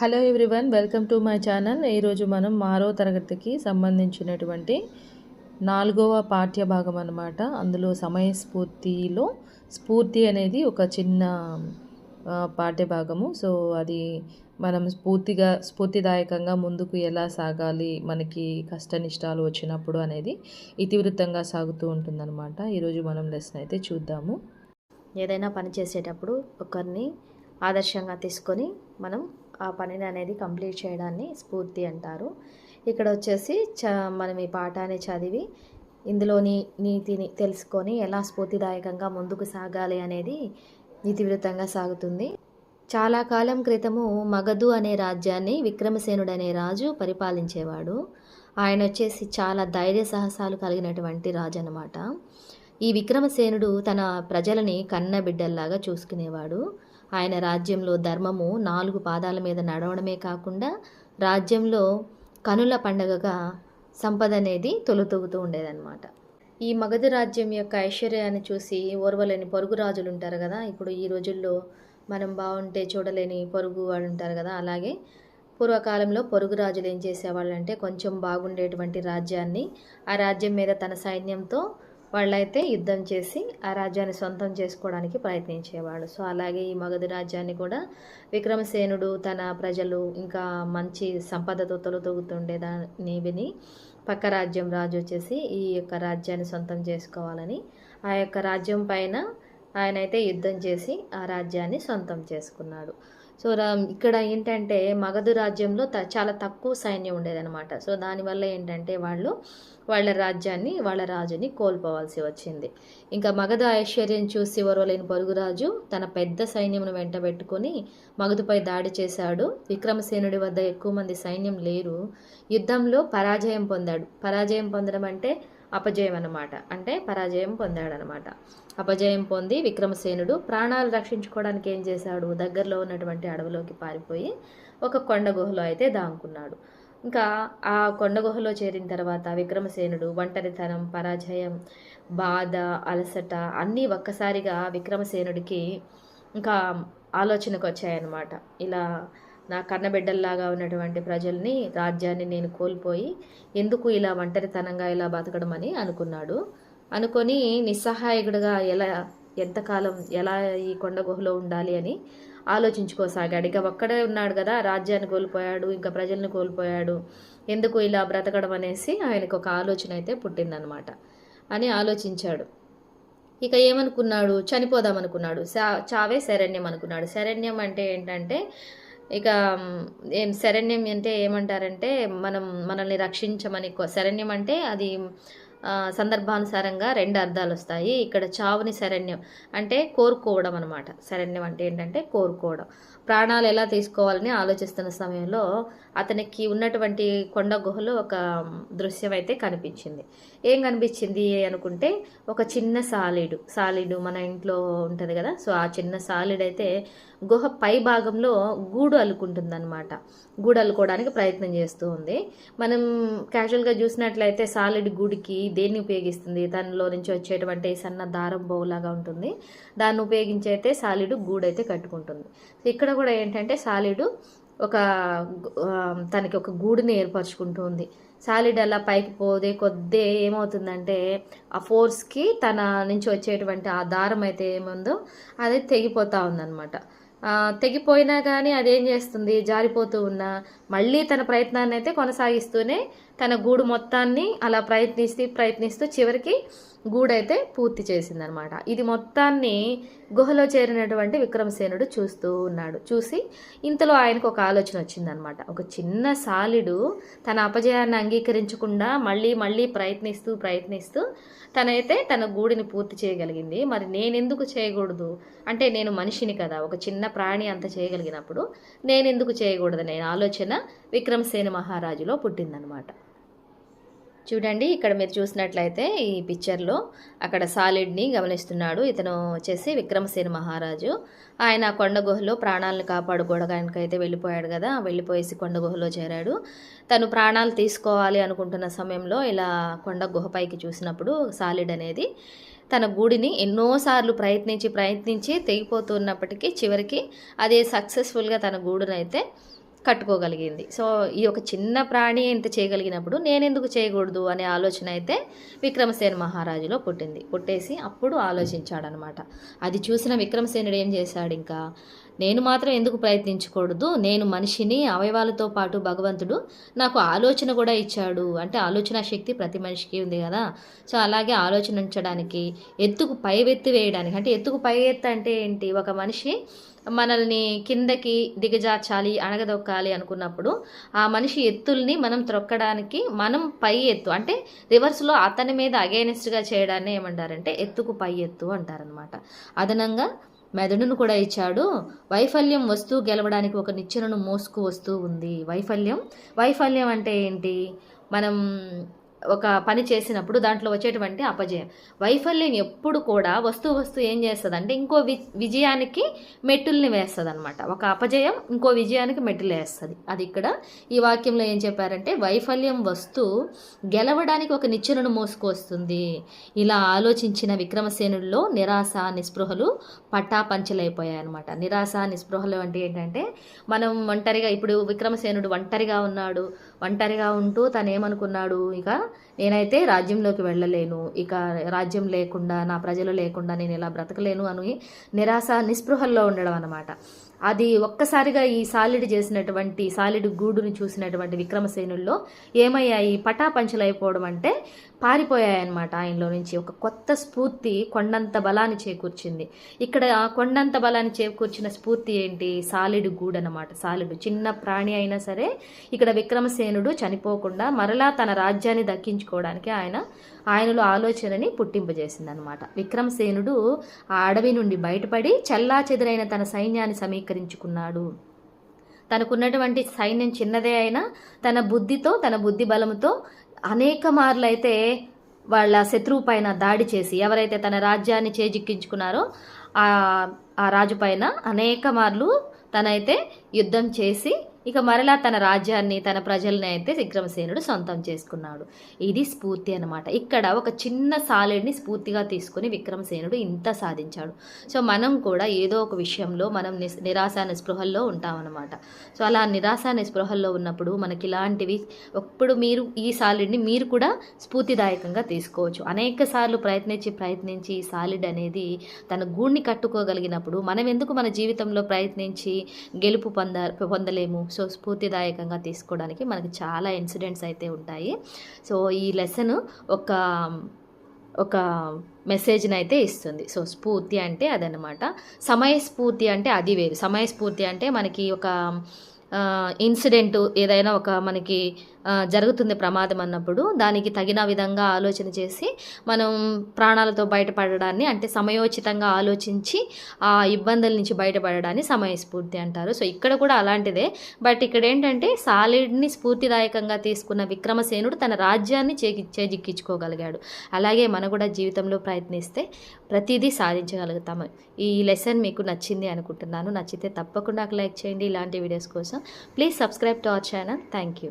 Hello everyone welcome to my channel. ఈరోజు మనం ఆరో తరగతికి సంబంధించినటువంటి నాలుగవ పాఠ్య భాగం అనమాట అందులో సమయస్ఫూర్తిలో స్ఫూర్తి అనేది ఒక చిన్న పాఠ్య భాగము. సో అది మనం స్ఫూర్తిగా స్ఫూర్తిదాయకంగా ముందుకు ఎలా సాగాలి మనకి కష్టనిష్టాలు వచ్చినప్పుడు అనేది ఇతివృత్తంగా సాగుతూ ఉంటుందన్నమాట. ఈరోజు మనం లెసన్ అయితే చూద్దాము. ఏదైనా పని చేసేటప్పుడు ఒకరిని ఆదర్శంగా తీసుకొని మనం ఆ పనిని అనేది కంప్లీట్ చేయడాన్ని స్ఫూర్తి అంటారు. ఇక్కడ వచ్చేసి చ మనం ఈ పాఠాన్ని చదివి ఇందులోని నీతిని తెలుసుకొని ఎలా స్ఫూర్తిదాయకంగా ముందుకు సాగాలి అనేది ఇతివృత్తంగా సాగుతుంది. చాలా కాలం క్రితము మగధు అనే రాజ్యాన్ని విక్రమసేనుడు అనే రాజు పరిపాలించేవాడు. ఆయన వచ్చేసి చాలా ధైర్య సాహసాలు కలిగినటువంటి రాజు అనమాట ఈ విక్రమసేనుడు తన ప్రజలని కన్నబిడ్డల్లాగా చూసుకునేవాడు. ఆయన రాజ్యంలో ధర్మము నాలుగు పాదాల మీద నడవడమే కాకుండా రాజ్యంలో కనుల పండగగా సంపద అనేది తొలుతూగుతూ ఉండేదన్నమాట. ఈ మగధ రాజ్యం యొక్క ఐశ్వర్యాన్ని చూసి ఓర్వలేని పొరుగు రాజులు ఉంటారు కదా ఇప్పుడు ఈ రోజుల్లో మనం బాగుంటే చూడలేని పొరుగు వాళ్ళు ఉంటారు కదా అలాగే పూర్వకాలంలో పొరుగు రాజులు ఏం చేసేవాళ్ళు అంటే కొంచెం బాగుండేటువంటి రాజ్యాన్ని ఆ రాజ్యం మీద తన సైన్యంతో వాళ్ళైతే యుద్ధం చేసి ఆ రాజ్యాన్ని సొంతం చేసుకోవడానికి ప్రయత్నించేవాడు సో అలాగే ఈ మగధ రాజ్యాన్ని కూడా విక్రమసేనుడు తన ప్రజలు ఇంకా మంచి సంపదతో తొలతొగుతుండేదాన్ని విని పక్క రాజ్యం రాజు వచ్చేసి ఈ యొక్క రాజ్యాన్ని సొంతం చేసుకోవాలని ఆ యొక్క రాజ్యం పైన ఆయన అయితే యుద్ధం చేసి ఆ రాజ్యాన్ని సొంతం చేసుకున్నాడు. సో రా ఇక్కడ ఏంటంటే మగధు రాజ్యంలో త చాలా తక్కువ సైన్యం ఉండేదన్నమాట. సో దానివల్ల ఏంటంటే వాళ్ళు వాళ్ళ రాజ్యాన్ని వాళ్ళ రాజుని కోల్పోవాల్సి వచ్చింది. ఇంకా మగధ ఐశ్వర్యం చూసి ఓర్వలేని పొరుగురాజు తన పెద్ద సైన్యమును వెంటబెట్టుకొని మగధుపై దాడి చేశాడు. విక్రమసేనుడి వద్ద ఎక్కువ మంది సైన్యం లేరు. యుద్ధంలో పరాజయం పొందాడు. పరాజయం పొందడం అంటే అపజయం అనమాట అంటే పరాజయం పొందాడనమాట అపజయం పొంది విక్రమసేనుడు ప్రాణాలు రక్షించుకోవడానికి ఏం చేశాడు? దగ్గరలో ఉన్నటువంటి అడవిలోకి పారిపోయి ఒక కొండ గుహలో అయితే దాంకున్నాడు. ఇంకా ఆ కొండ గుహలో చేరిన తర్వాత విక్రమసేనుడు ఒంటరితనం పరాజయం బాధ అలసట అన్నీ ఒక్కసారిగా విక్రమసేనుడికి ఇంకా ఆలోచనకు వచ్చాయన్నమాట ఇలా నా కన్నబిడ్డల్లాగా ఉన్నటువంటి ప్రజల్ని రాజ్యాన్ని నేను కోల్పోయి ఎందుకు ఇలా ఒంటరితనంగా ఇలా బతకడం అని అనుకున్నాడు. అనుకొని నిస్సహాయకుడిగా ఎలా ఎంతకాలం ఎలా ఈ కొండ గుహలో ఉండాలి అని ఆలోచించుకోసాగాడు. ఇక ఒక్కడే ఉన్నాడు కదా రాజ్యాన్ని కోల్పోయాడు ఇంకా ప్రజల్ని కోల్పోయాడు ఎందుకు ఇలా బ్రతకడం అనేసి ఆయనకు ఒక ఆలోచన అయితే పుట్టిందనమాట అని ఆలోచించాడు. ఇక ఏమనుకున్నాడు? చనిపోదాం అనుకున్నాడు చా చావే శరణ్యం అనుకున్నాడు. శరణ్యం అంటే ఏంటంటే ఇక ఏం శరణ్యం అంటే ఏమంటారంటే మనం మనల్ని రక్షించమని కో- శరణ్యం అంటే అది సందర్భానుసారంగా రెండు అర్థాలు వస్తాయి. ఇక్కడ చావుని శరణ్యం అంటే కోరుకోవడం అనమాట శరణ్యం అంటే ఏంటంటే కోరుకోవడం. ప్రాణాలు ఎలా తీసుకోవాలని ఆలోచిస్తున్న సమయంలో అతనికి ఉన్నటువంటి కొండ గుహలో ఒక దృశ్యం అయితే కనిపించింది. ఏం కనిపించింది అనుకుంటే ఒక చిన్న సాలీడు. సాలీడు మన ఇంట్లో ఉంటుంది కదా సో ఆ చిన్న సాలిడ్ అయితే గుహ పై భాగంలో గూడు అల్లుకుంటుంది అనమాట గూడు అల్లుకోవడానికి ప్రయత్నం చేస్తూ ఉంది. మనం క్యాజువల్గా చూసినట్లయితే సాలిడ్ గూడికి దేన్ని ఉపయోగిస్తుంది? దానిలో నుంచి వచ్చేటువంటి సన్న దారం బౌలాగా ఉంటుంది. దాన్ని ఉపయోగించి అయితే సాలిడ్ కట్టుకుంటుంది. ఇక్కడ కూడా ఏంటంటే సాలిడు ఒక తనకి ఒక గూడుని ఏర్పరచుకుంటూ ఉంది. సాలిడ్ అలా పైకి పోదే కొద్దే ఏమవుతుందంటే ఆ ఫోర్స్కి తన నుంచి వచ్చేటువంటి ఆ దారం అయితే ఏముందో అది తెగిపోతూ ఉందన్నమాట. తెగిపోయినా కానీ అదేం చేస్తుంది? జారిపోతూ ఉన్నా మళ్ళీ తన ప్రయత్నాన్ని అయితే కొనసాగిస్తూనే తన గూడు మొత్తాన్ని అలా ప్రయత్నిస్తూ ప్రయత్నిస్తూ చివరికి గూడైతే పూర్తి చేసిందనమాట. ఇది మొత్తాన్ని గుహలో చేరినటువంటి విక్రమసేనుడు చూస్తూ ఉన్నాడు. చూసి ఇంతలో ఆయనకు ఒక ఆలోచన వచ్చిందనమాట. ఒక చిన్న సాలిడు తన అపజయాన్ని అంగీకరించకుండా మళ్ళీ మళ్ళీ ప్రయత్నిస్తూ ప్రయత్నిస్తూ తనైతే తన గూడిని పూర్తి చేయగలిగింది. మరి నేనెందుకు చేయకూడదు? అంటే నేను మనిషిని కదా ఒక చిన్న ప్రాణి అంత చేయగలిగినప్పుడు నేనెందుకు చేయకూడదు నేను ఆలోచన విక్రమసేన మహారాజులో పుట్టిందనమాట. చూడండి ఇక్కడ మీరు చూసినట్లయితే ఈ పిక్చర్లో అక్కడ సాలిడ్ని గమనిస్తున్నాడు. ఇతను వచ్చేసి విక్రమసేన మహారాజు. ఆయన కొండ గుహలో ప్రాణాలను కాపాడుకోవడానికైతే వెళ్ళిపోయాడు కదా. వెళ్ళిపోయేసి కొండ గుహలో చేరాడు. తను ప్రాణాలు తీసుకోవాలి అనుకుంటున్న సమయంలో ఇలా కొండ గుహపైకి చూసినప్పుడు సాలిడ్ అనేది తన గూడిని ఎన్నోసార్లు ప్రయత్నించి ప్రయత్నించి తెగిపోతున్నప్పటికీ చివరికి అదే సక్సెస్ఫుల్గా తన గూడునైతే కట్టుకోగలిగింది. సో ఈ ఒక చిన్న ప్రాణి ఇంత చేయగలిగినప్పుడు నేనెందుకు చేయకూడదు అనే ఆలోచన అయితే విక్రమసేన మహారాజులో పుట్టింది. పుట్టేసి అప్పుడు ఆలోచించాడనమాట. అది చూసిన విక్రమసేనుడు ఏం చేశాడు ఇంకా నేను మాత్రం ఎందుకు ప్రయత్నించకూడదు? నేను మనిషిని అవయవాలతో పాటు భగవంతుడు నాకు ఆలోచన కూడా ఇచ్చాడు. అంటే ఆలోచన శక్తి ప్రతి మనిషికి ఉంది కదా. సో అలాగే ఆలోచన ఉంచడానికి ఎత్తుకు పైవెత్తి వేయడానికి. అంటే ఎత్తుకు పై ఎత్తు అంటే ఏంటి? ఒక మనిషి మనల్ని కిందకి దిగజార్చాలి అణగదొక్కాలి అనుకున్నప్పుడు ఆ మనిషి ఎత్తుల్ని మనం త్రొక్కడానికి మనం పై ఎత్తు అంటే రివర్స్లో అతని మీద అగైనెస్ట్గా చేయడాన్ని ఏమంటారంటే ఎత్తుకు పై ఎత్తు అంటారనమాట అదనంగా మెదడును కూడా ఇచ్చాడు. వైఫల్యం వస్తూ గెలవడానికి ఒక నిచ్చెనను మోసుకు వస్తూ ఉంది. వైఫల్యం? వైఫల్యం అంటే ఏంటి? మనం ఒక పని చేసినప్పుడు దాంట్లో వచ్చేటువంటి అపజయం. వైఫల్యం ఎప్పుడు కూడా వస్తూ వస్తూ ఏం చేస్తుంది అంటే ఇంకో వి విజయానికి మెట్టుల్ని వేస్తుంది అనమాట ఒక అపజయం ఇంకో విజయానికి మెట్టులు వేస్తుంది. అది ఇక్కడ ఈ వాక్యంలో ఏం చెప్పారంటే వైఫల్యం వస్తూ గెలవడానికి ఒక నిచ్చెనను మోసుకొస్తుంది. ఇలా ఆలోచించిన విక్రమసేనుల్లో నిరాశ నిస్పృహలు పట్టాపంచలైపోయాయి అనమాట నిరాశ నిస్పృహలు అంటే ఏంటంటే మనం ఒంటరిగా ఇప్పుడు విక్రమసేనుడు ఒంటరిగా ఉన్నాడు. ఒంటరిగా ఉంటూ తను ఏమనుకున్నాడు ఇక నేనైతే రాజ్యంలోకి వెళ్ళలేను ఇక రాజ్యం లేకుండా నా ప్రజలు లేకుండా నేను ఇలా బ్రతకలేను అని నిరాశ నిస్పృహల్లో ఉండడం అనమాట అది ఒక్కసారిగా ఈ సాలిడ్ చేసినటువంటి సాలిడ్ గూడుని చూసినటువంటి విక్రమసేనుల్లో ఏమయ్యాయి? పటాపంచలైపోవడం అంటే పారిపోయాయన్నమాట ఆయనలో నుంచి. ఒక కొత్త స్ఫూర్తి కొండంత బలాన్ని చేకూర్చింది. ఇక్కడ ఆ కొండంత బలాన్ని చేకూర్చిన స్ఫూర్తి ఏంటి? సాలిడ్ గూడు అనమాట సాలిడ్. చిన్న ప్రాణి అయినా సరే ఇక్కడ విక్రమసేను విక్రమసేనుడు చనిపోకుండా మరలా తన రాజ్యాన్ని దక్కించుకోవడానికి ఆయన ఆయనలో ఆలోచనని పుట్టింపజేసింది అనమాట విక్రమసేనుడు ఆ అడవి నుండి బయటపడి చల్లా చెదురైన తన సైన్యాన్ని సమీకరించుకున్నాడు. తనకున్నటువంటి సైన్యం చిన్నదే అయినా తన బుద్ధితో తన బుద్ధి బలముతో అనేక మార్లైతే వాళ్ళ శత్రువు పైన దాడి చేసి ఎవరైతే తన రాజ్యాన్ని చేజిక్కించుకున్నారో ఆ ఆ రాజు పైన అనేక మార్లు తనైతే యుద్ధం చేసి ఇక మరలా తన రాజ్యాన్ని తన ప్రజల్ని అయితే విక్రమసేనుడు సొంతం చేసుకున్నాడు. ఇది స్ఫూర్తి అనమాట ఇక్కడ ఒక చిన్న సాలిడ్ని స్ఫూర్తిగా తీసుకుని విక్రమసేనుడు ఇంత సాధించాడు. సో మనం కూడా ఏదో ఒక విషయంలో మనం నిస్ నిరాశ నిస్పృహల్లో ఉంటామన్నమాట. సో అలా నిరాశ నిస్పృహల్లో ఉన్నప్పుడు మనకి ఇలాంటివి ఇప్పుడు మీరు ఈ సాలిడ్ని మీరు కూడా స్ఫూర్తిదాయకంగా తీసుకోవచ్చు. అనేక సార్లు ప్రయత్నించి ప్రయత్నించి ఈ సాలిడ్ అనేది తన గూడిని కట్టుకోగలిగినప్పుడు మనం ఎందుకు మన జీవితంలో ప్రయత్నించి గెలుపు పొంద పొందలేము? సో స్ఫూర్తిదాయకంగా తీసుకోవడానికి మనకి చాలా ఇన్సిడెంట్స్ అయితే ఉంటాయి. సో ఈ లెసన్ ఒక ఒక మెసేజ్ని అయితే ఇస్తుంది. సో స్ఫూర్తి అంటే అదనమాట సమయస్ఫూర్తి అంటే అది వేరు. సమయస్ఫూర్తి అంటే మనకి ఒక ఇన్సిడెంట్ ఏదైనా ఒక మనకి జరుగుతుంది ప్రమాదం అన్నప్పుడు దానికి తగిన విధంగా ఆలోచన చేసి మనం ప్రాణాలతో బయటపడడాన్ని అంటే సమయోచితంగా ఆలోచించి ఆ ఇబ్బందుల నుంచి బయటపడడాన్ని సమయస్ఫూర్తి అంటారు. సో ఇక్కడ కూడా అలాంటిదే. బట్ ఇక్కడ ఏంటంటే సాలిడ్ని స్ఫూర్తిదాయకంగా తీసుకున్న విక్రమసేనుడు తన రాజ్యాన్ని చేకి చేజిక్కించుకోగలిగాడు. అలాగే మనం కూడా జీవితంలో ప్రయత్నిస్తే ప్రతిదీ సాధించగలుగుతాము. ఈ లెసన్ మీకు నచ్చింది అనుకుంటున్నాను. నచ్చితే తప్పకుండా లైక్ చేయండి. ఇలాంటి వీడియోస్ కోసం కోసం please subscribe to our channel. Thank you